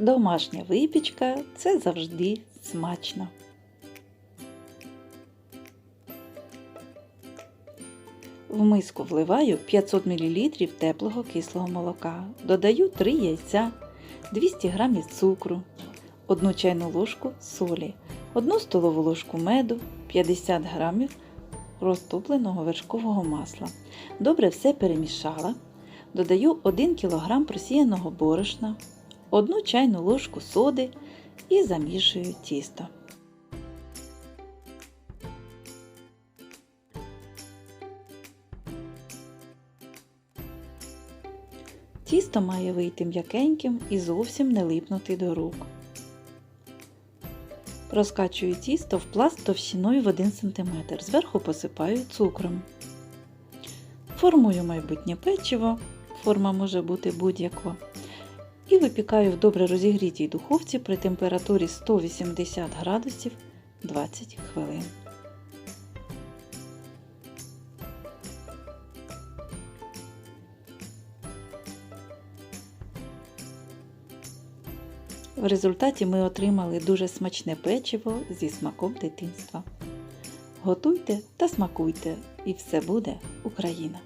домашня випічка це завжди смачно. В миску вливаю 500 мл теплого кислого молока. Додаю 3 яйця, 200 г цукру, 1 чайну ложку солі, 1 столову ложку меду, 50 г розтопленого вершкового масла. Добре все перемішала. Додаю 1 кг просіяного борошна, 1 чайну ложку соди і замішую тісто. Тісто має вийти м'якеньким і зовсім не липнути до рук. Розкачую тісто в пласт товщиною в 1 см. Зверху посипаю цукром. Формую майбутнє печиво, форма може бути будь-яка. І випікаю в добре розігрітій духовці при температурі 180 градусів 20 хвилин. В результаті ми отримали дуже смачне печиво зі смаком дитинства. Готуйте та смакуйте, і все буде Україна!